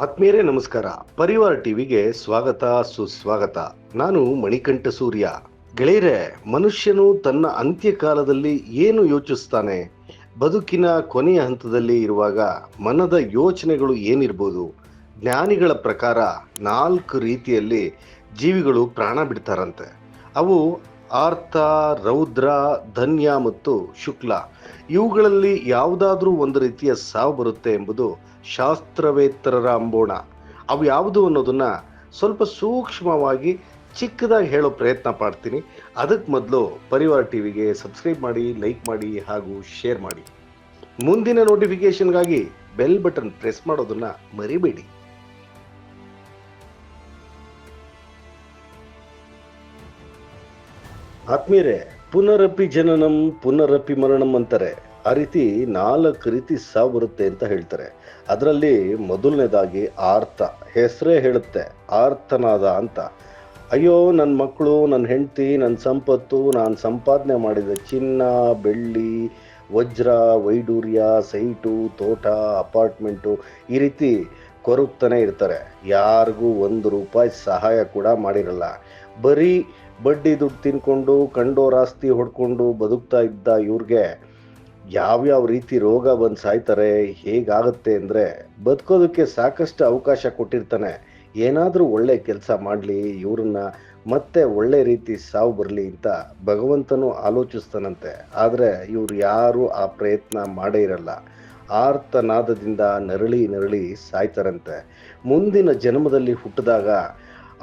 ಆತ್ಮೀಯರೇ, ನಮಸ್ಕಾರ. ಪರಿವಾರ ಟಿವಿಗೆ ಸ್ವಾಗತ, ಸುಸ್ವಾಗತ. ನಾನು ಮಣಿಕಂಠ ಸೂರ್ಯ ಗೆಳೆಯರೆ, ಮನುಷ್ಯನು ತನ್ನ ಅಂತ್ಯಕಾಲದಲ್ಲಿ ಏನು ಯೋಚಿಸ್ತಾನೆ? ಬದುಕಿನ ಕೊನೆಯ ಹಂತದಲ್ಲಿ ಇರುವಾಗ ಮನದ ಯೋಚನೆಗಳು ಏನಿರ್ಬೋದು? ಜ್ಞಾನಿಗಳ ಪ್ರಕಾರ ನಾಲ್ಕು ರೀತಿಯಲ್ಲಿ ಜೀವಿಗಳು ಪ್ರಾಣ ಬಿಡ್ತಾರಂತೆ. ಅವು ಆರ್ಥ, ರೌದ್ರ, ಧನ್ಯ ಮತ್ತು ಶುಕ್ಲ. ಇವುಗಳಲ್ಲಿ ಯಾವುದಾದ್ರೂ ಒಂದು ರೀತಿಯ ಸಾವು ಬರುತ್ತೆ ಎಂಬುದು ಶಾಸ್ತ್ರವೇತ್ತರರ ಅಂಬೋಣ. ಅವು ಯಾವುದು ಅನ್ನೋದನ್ನ ಸ್ವಲ್ಪ ಸೂಕ್ಷ್ಮವಾಗಿ ಚಿಕ್ಕದಾಗಿ ಹೇಳೋ ಪ್ರಯತ್ನ ಪಡ್ತೀನಿ ಅದಕ್ಕೆ ಮೊದಲು ಪರಿವಾರ ಟಿವಿಗೆ ಸಬ್ಸ್ಕ್ರೈಬ್ ಮಾಡಿ, ಲೈಕ್ ಮಾಡಿ ಹಾಗೂ ಶೇರ್ ಮಾಡಿ. ಮುಂದಿನ ನೋಟಿಫಿಕೇಶನ್ಗಾಗಿ ಬೆಲ್ ಬಟನ್ ಪ್ರೆಸ್ ಮಾಡೋದನ್ನ ಮರಿಬೇಡಿ. ಆತ್ಮೀಯರೇ, ಪುನರಪಿ ಜನನಂ, ಪುನರಪಿ ಮರಣಂ ಅಂತಾರೆ. ಆ ರೀತಿ ನಾಲ್ಕು ರೀತಿ ಸಾವು ಬರುತ್ತೆ ಅಂತ ಹೇಳ್ತಾರೆ. ಅದರಲ್ಲಿ ಮೊದಲನೇದಾಗಿ ಆರ್ತ ಹೆಸರೇ ಹೇಳುತ್ತೆ ಆರ್ತನಾದ ಅಂತ. ಅಯ್ಯೋ ನನ್ನ ಮಕ್ಕಳು ನನ್ನ ಹೆಂಡತಿ ನನ್ನ ಸಂಪತ್ತು, ನಾನು ಸಂಪಾದನೆ ಮಾಡಿದ ಚಿನ್ನ, ಬೆಳ್ಳಿ, ವಜ್ರ, ವೈಡೂರ್ಯ, ಸೈಟು, ತೋಟ, ಅಪಾರ್ಟ್ಮೆಂಟು ಈ ರೀತಿ ಕೊರಗ್ತಾನೆ ಇರ್ತಾರೆ. ಯಾರಿಗೂ ಒಂದು ರೂಪಾಯಿ ಸಹಾಯ ಕೂಡ ಮಾಡಿರಲ್ಲ. ಬರೀ ಬಡ್ಡಿ ದುಡ್ಡು ತಿನ್ಕೊಂಡು ಕಂಡೋರ್ ರಾಸ್ತಿ ಹೊಡ್ಕೊಂಡು ಬದುಕ್ತಾ ಇದ್ದ ಇವ್ರಿಗೆ ಯಾವ್ಯಾವ ರೀತಿ ರೋಗ ಬಂದು ಸಾಯ್ತಾರೆ, ಹೇಗಾಗುತ್ತೆ ಅಂದರೆ ಬದುಕೋದಕ್ಕೆ ಸಾಕಷ್ಟು ಅವಕಾಶ ಕೊಟ್ಟಿರ್ತಾನೆ. ಏನಾದರೂ ಒಳ್ಳೆ ಕೆಲಸ ಮಾಡಲಿ, ಇವ್ರನ್ನ ಮತ್ತೆ ಒಳ್ಳೆ ರೀತಿ ಸಾವು ಬರಲಿ ಅಂತ ಭಗವಂತನು ಆಲೋಚಿಸ್ತಾನಂತೆ. ಆದರೆ ಇವ್ರು ಯಾರು ಆ ಪ್ರಯತ್ನ ಮಾಡೇ ಇರಲ್ಲ. ಆರ್ತನಾದದಿಂದ ನರಳಿ ನರಳಿ ಸಾಯ್ತಾರಂತೆ. ಮುಂದಿನ ಜನ್ಮದಲ್ಲಿ ಹುಟ್ಟಿದಾಗ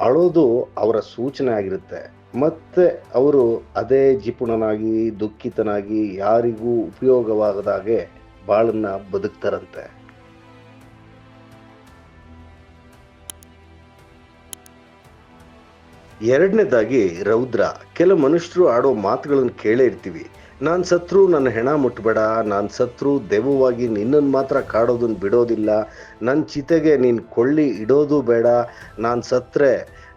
ಅಳೋದು ಅವರ ಸೂಚನೆ ಆಗಿರುತ್ತೆ. ಮತ್ತೆ ಅವರು ಅದೇ ಜಿಪುಣನಾಗಿ, ದುಃಖಿತನಾಗಿ ಯಾರಿಗೂ ಉಪಯೋಗವಾಗದಾಗೆ ಬಾಳನ್ನ ಬದುಕ್ತಾರಂತೆ. ಎರಡನೇದಾಗಿ ರೌದ್ರ, ಕೆಲ ಮನುಷ್ಯರು ಆಡೋ ಮಾತುಗಳನ್ನು ಕೇಳೇ ಇರ್ತೀವಿ. ನಾನು ಸತ್ರು, ನನ್ನ ಹೆಣ ಮುಟ್ಬೇಡ, ನಾನು ಸತ್ರು ದೆವ್ವವಾಗಿ ನಿನ್ನನ್ನು ಮಾತ್ರ ಕಾಡೋದನ್ನು ಬಿಡೋದಿಲ್ಲ ನನ್ನ ಚಿತೆಗೆ ನೀನು ಕೊಳ್ಳಿ ಇಡೋದು ಬೇಡ, ನಾನು ಸತ್ರೆ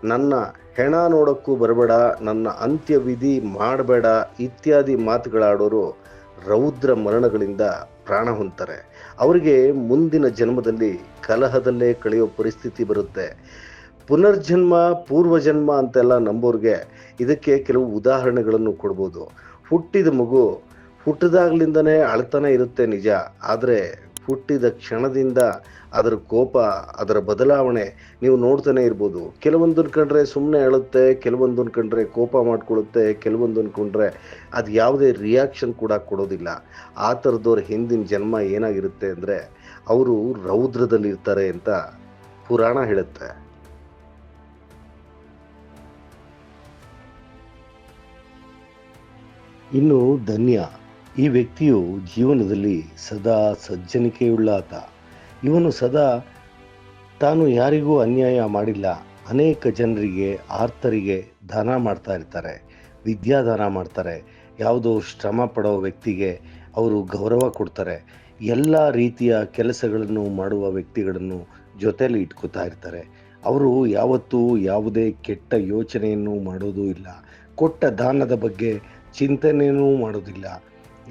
ನನ್ನ ಹೆಣ ನೋಡೋಕ್ಕೂ ಬರಬೇಡ, ನನ್ನ ಅಂತ್ಯವಿಧಿ ಮಾಡಬೇಡ ಇತ್ಯಾದಿ ಮಾತುಗಳಾಡೋರು ರೌದ್ರ ಮರಣಗಳಿಂದ ಪ್ರಾಣ ಹೊಂತಾರೆ ಅವರಿಗೆ ಮುಂದಿನ ಜನ್ಮದಲ್ಲಿ ಕಲಹದಲ್ಲೇ ಕಳೆಯೋ ಪರಿಸ್ಥಿತಿ ಬರುತ್ತೆ. ಪುನರ್ಜನ್ಮ, ಪೂರ್ವಜನ್ಮ ಅಂತೆಲ್ಲ ನಂಬೋರಿಗೆ ಇದಕ್ಕೆ ಕೆಲವು ಉದಾಹರಣೆಗಳನ್ನು ಕೊಡ್ಬೋದು. ಹುಟ್ಟಿದ ಮಗು ಹುಟ್ಟಿದಾಗ್ಲಿಂದನೇ ಅಳ್ತಾನೆ ಇರುತ್ತೆ ನಿಜ, ಆದರೆ ಹುಟ್ಟಿದ ಕ್ಷಣದಿಂದ ಅದರ ಕೋಪ, ಅದರ ಬದಲಾವಣೆ ನೀವು ನೋಡ್ತಾನೆ ಇರ್ಬೋದು. ಕೆಲವೊಂದನ್ನು ಕಂಡ್ರೆ ಸುಮ್ಮನೆ ಅಳುತ್ತೆ, ಕೆಲವೊಂದನ್ನು ಕಂಡ್ರೆ ಕೋಪ ಮಾಡಿಕೊಳ್ಳುತ್ತೆ, ಕೆಲವೊಂದನ್ನು ಕಂಡ್ರೆ ಅದು ಯಾವುದೇ ರಿಯಾಕ್ಷನ್ ಕೂಡ ಕೊಡೋದಿಲ್ಲ. ಆ ಥರದವ್ರ ಹಿಂದಿನ ಜನ್ಮ ಏನಾಗಿರುತ್ತೆ ಅಂದರೆ ಅವರು ರೌದ್ರದಲ್ಲಿರ್ತಾರೆ ಅಂತ ಪುರಾಣ ಹೇಳುತ್ತೆ. ಇನ್ನು ಧನ್ಯ. ಈ ವ್ಯಕ್ತಿಯು ಜೀವನದಲ್ಲಿ ಸದಾ ಸಜ್ಜನಿಕೆಯುಳ್ಳ ಆತ. ಇವನು ಸದಾ ತಾನು ಯಾರಿಗೂ ಅನ್ಯಾಯ ಮಾಡಿಲ್ಲ. ಅನೇಕ ಜನರಿಗೆ, ಆರ್ತರಿಗೆ ದಾನ ಮಾಡ್ತಾ ಇರ್ತಾರೆ, ವಿದ್ಯಾದಾನ ಮಾಡ್ತಾರೆ. ಯಾವುದೋ ಶ್ರಮ ಪಡೋ ವ್ಯಕ್ತಿಗೆ ಅವರು ಗೌರವ ಕೊಡ್ತಾರೆ. ಎಲ್ಲ ರೀತಿಯ ಕೆಲಸಗಳನ್ನು ಮಾಡುವ ವ್ಯಕ್ತಿಗಳನ್ನು ಜೊತೆಯಲ್ಲಿ ಇಟ್ಕೋತಾ ಇರ್ತಾರೆ. ಅವರು ಯಾವತ್ತೂ ಯಾವುದೇ ಕೆಟ್ಟ ಯೋಚನೆಯನ್ನು ಮಾಡೋದೂ ಇಲ್ಲ. ಕೊಟ್ಟ ದಾನದ ಬಗ್ಗೆ ಚಿಂತನೆಯೂ ಮಾಡೋದಿಲ್ಲ.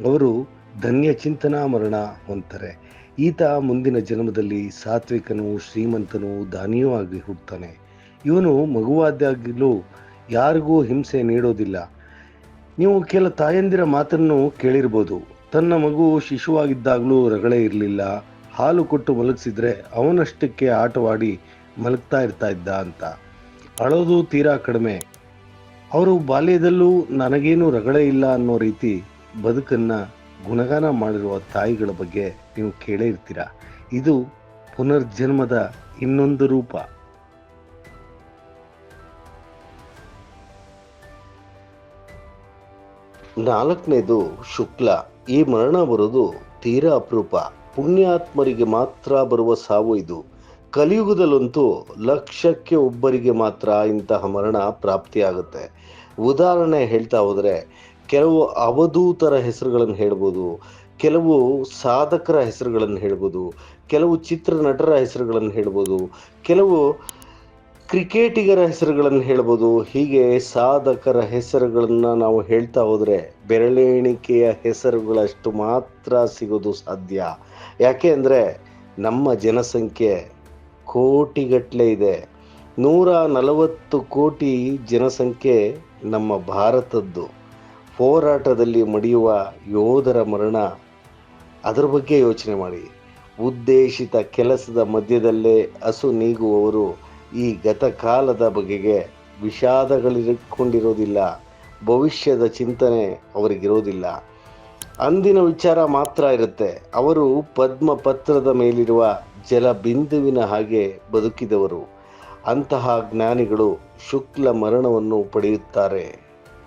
ಅವರು ಧನ್ಯ ಚಿಂತನಾ ಮರಣ ಹೊಂತಾರೆ ಈತ ಮುಂದಿನ ಜನ್ಮದಲ್ಲಿ ಸಾತ್ವಿಕನು ಶ್ರೀಮಂತನು ದಾನಿಯೂ ಆಗಿ ಹುಟ್ಟುತ್ತಾನೆ. ಇವನು ಮಗುವಾದಾಗಲೂ ಯಾರಿಗೂ ಹಿಂಸೆ ನೀಡೋದಿಲ್ಲ. ನೀವು ಕೆಲ ತಾಯಂದಿರ ಮಾತನ್ನು ಕೇಳಿರ್ಬೋದು. ತನ್ನ ಮಗು ಶಿಶುವಾಗಿದ್ದಾಗಲೂ ರಗಳೆ ಇರಲಿಲ್ಲ. ಹಾಲು ಕೊಟ್ಟು ಮಲಗಿಸಿದ್ರೆ ಅವನಷ್ಟಕ್ಕೆ ಆಟವಾಡಿ ಮಲಗ್ತಾ ಇರ್ತಾ ಇದ್ದ ಅಂತ. ಅಳೋದು ತೀರಾ ಕಡಿಮೆ. ಅವರು ಬಾಲ್ಯದಲ್ಲೂ ನನಗೇನು ರಗಳೆ ಇಲ್ಲ ಅನ್ನೋ ರೀತಿ ಬದುಕನ್ನ ಗುಣಗಾನ ಮಾಡಿರುವ ತಾಯಿಗಳ ಬಗ್ಗೆ ನೀವು ಕೇಳೇ ಇರ್ತೀರಾ? ಇದು ಪುನರ್ಜನ್ಮದ ಇನ್ನೊಂದು ರೂಪ. ನಾಲ್ಕನೇದು ಶುಕ್ಲ. ಈ ಮರಣ ಬರೋದು ತೀರಾ ಅಪರೂಪ. ಪುಣ್ಯಾತ್ಮರಿಗೆ ಮಾತ್ರ ಬರುವ ಸಾವು ಇದು. ಕಲಿಯುಗದಲ್ಲಂತೂ ಲಕ್ಷಕ್ಕೆ ಒಬ್ಬರಿಗೆ ಮಾತ್ರ ಇಂತಹ ಮರಣ ಪ್ರಾಪ್ತಿಯಾಗುತ್ತೆ. ಉದಾಹರಣೆ ಹೇಳ್ತಾ ಹೋದರೆ ಕೆಲವು ಅವಧೂತರ ಹೆಸರುಗಳನ್ನು ಹೇಳ್ಬೋದು, ಕೆಲವು ಸಾಧಕರ ಹೆಸರುಗಳನ್ನು ಹೇಳ್ಬೋದು, ಕೆಲವು ಚಿತ್ರನಟರ ಹೆಸರುಗಳನ್ನು ಹೇಳ್ಬೋದು, ಕೆಲವು ಕ್ರಿಕೆಟಿಗರ ಹೆಸರುಗಳನ್ನು ಹೇಳ್ಬೋದು. ಹೀಗೆ ಸಾಧಕರ ಹೆಸರುಗಳನ್ನು ನಾವು ಹೇಳ್ತಾ ಹೋದರೆ ಬೆರಳೆಣಿಕೆಯ ಹೆಸರುಗಳಷ್ಟು ಮಾತ್ರ ಸಿಗೋದು ಸಾಧ್ಯ. ಯಾಕೆ ಅಂದರೆ ನಮ್ಮ ಜನಸಂಖ್ಯೆ ಕೋಟಿಗಟ್ಟಲೆ ಇದೆ. ನೂರ ನಲವತ್ತು ಕೋಟಿ ಜನಸಂಖ್ಯೆ ನಮ್ಮ ಭಾರತದ್ದು. ಹೋರಾಟದಲ್ಲಿ ಮಡಿಯುವ ಯೋಧರ ಮರಣ, ಅದರ ಬಗ್ಗೆ ಯೋಚನೆ ಮಾಡಿ. ಉದ್ದೇಶಿತ ಕೆಲಸದ ಮಧ್ಯದಲ್ಲೇ ಹಸು ನೀಗುವವರು ಈ ಗತಕಾಲದ ಬಗೆಗೆ ವಿಷಾದಗಳಿಕೊಂಡಿರೋದಿಲ್ಲ ಭವಿಷ್ಯದ ಚಿಂತನೆ ಅವರಿಗಿರೋದಿಲ್ಲ. ಅಂದಿನ ವಿಚಾರ ಮಾತ್ರ ಇರುತ್ತೆ. ಅವರು ಪದ್ಮ ಪತ್ರದ ಮೇಲಿರುವ ಜಲ ಬಿಂದುವಿನ ಹಾಗೆ ಬದುಕಿದವರು. ಅಂತಹ ಜ್ಞಾನಿಗಳು ಶುಕ್ಲ ಮರಣವನ್ನು ಪಡೆಯುತ್ತಾರೆ.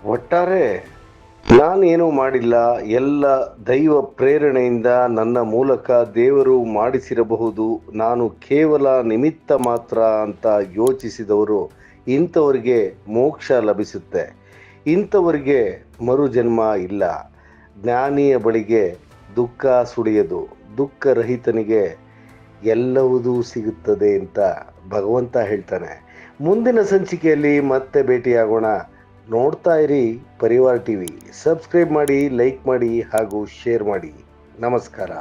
ಒಟ್ಟಾರೆ ನಾನೇನು ಮಾಡಿಲ್ಲ. ಎಲ್ಲ ದೈವ ಪ್ರೇರಣೆಯಿಂದ ನನ್ನ ಮೂಲಕ ದೇವರು ಮಾಡಿಸಿರಬಹುದು. ನಾನು ಕೇವಲ ನಿಮಿತ್ತ ಮಾತ್ರ ಅಂತ ಯೋಚಿಸಿದವರು ಇಂಥವರಿಗೆ ಮೋಕ್ಷ ಲಭಿಸುತ್ತೆ. ಇಂಥವರಿಗೆ ಮರುಜನ್ಮ ಇಲ್ಲ. ಜ್ಞಾನಿಯ ಬಳಿಗೆ ದುಃಖ ಸುಳಿಯದು. ದುಃಖರಹಿತನಿಗೆ ಎಲ್ಲವುದೂ ಸಿಗುತ್ತದೆ ಅಂತ ಭಗವಂತ ಹೇಳ್ತಾನೆ. ಮುಂದಿನ ಸಂಚಿಕೆಯಲ್ಲಿ ಮತ್ತೆ ಭೇಟಿಯಾಗೋಣ. ನೋಡ್ತಾ ಇರಿ ಪರಿವಾರ ಟಿವಿ. ಸಬ್ಸ್ಕ್ರೈಬ್ ಮಾಡಿ ಲೈಕ್ ಮಾಡಿ ಹಾಗೂ ಶೇರ್ ಮಾಡಿ. ನಮಸ್ಕಾರ.